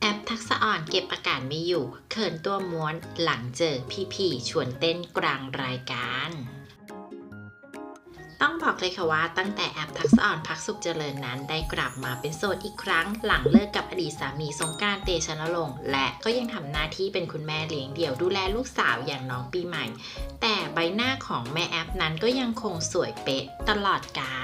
แอปทักษะอ่อนเก็บอาการไม่อยู่ เขินตัวม้วนหลังเจอพี่ๆชวนเต้นกลางรายการต้องบอกเลยค่ะว่าตั้งแต่แอปทักษะอ่อนพักสุขเจริญนั้น ได้กลับมาเป็นโสดอีกครั้ง หลังเลิกกับอดีตสามีสงการเตชะนรงค์และก็ยังทำหน้าที่เป็นคุณแม่เลี้ยงเดี่ยวดูแลลูกสาวอย่างน้องปีใหม่ แต่ใบหน้าของแม่แอปนั้นก็ยังคงสวยเป๊ะตลอดกาล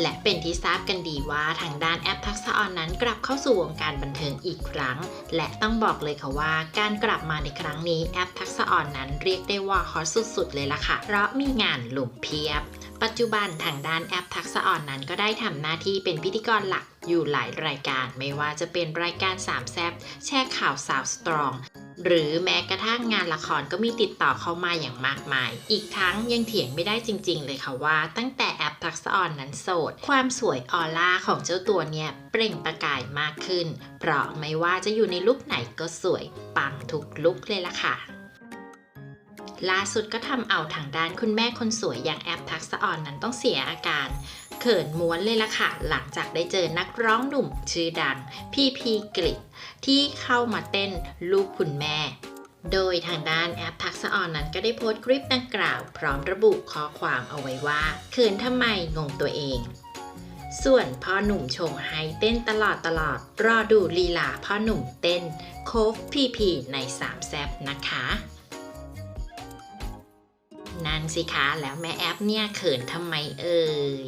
และเป็นที่ทราบกันดีว่าทางด้านแอปทักษะออนนั้นกลับเข้าสู่วงการบันเทิงอีกครั้ง และต้องบอกเลยค่ะว่า การกลับมาในครั้งนี้แอปทักษะออนนั้นเรียกได้ว่าฮอตสุดๆ เลยล่ะค่ะ เพราะมีงานหลุมเพียบ ปัจจุบันทางด้านแอปทักษะออนนั้นก็ได้ทำหน้าที่เป็นพิธีกรหลักอยู่หลายรายการ ไม่ว่าจะเป็นรายการสามแซบแช่ข่าวสาวสตรองหรือแม้กระทั่งงานละครก็มีติดต่อเข้ามาอย่างมากมาย อีกทั้งยังเถียงไม่ได้จริง ๆ เลยค่ะว่า ตั้งแต่แอ ทักษะออนนั้นโสด ความสวยออร่าของเจ้าตัวเนี่ยเปล่งประกายมากขึ้น เพราะไม่ว่าจะอยู่ในลุคไหนก็สวย ปังทุกลุคเลยล่ะค่ะล่าสุดก็ทำเอาทางด้านคุณแม่คนสวยอย่างแอปทักษะออนนั้นต้องเสียอาการเขินม้วนเลยล่ะค่ะ หลังจากได้เจอนักร้องหนุ่มชื่อดัง พี่พีกริที่เข้ามาเต้นลูกคุณแม่ โดยทางด้านแอปทักษะออนนั้นก็ได้โพสต์คลิปดังกล่าว พร้อมระบุข้อความเอาไว้ว่าเขินทำไมงงตัวเอง ส่วนพ่อหนุ่มชงให้เต้นตลอดตลอด รอดูลีลาพ่อหนุ่มเต้น โคฟพีพีในสามแซบนะคะนั่นสิคะแล้วแม่แอปเนี่ยเขินทำไมเอ่ย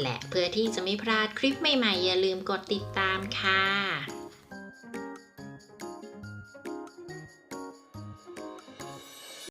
และเพื่อที่จะไม่พลาดคลิปใหม่ๆ อย่าลืมกดติดตามค่ะ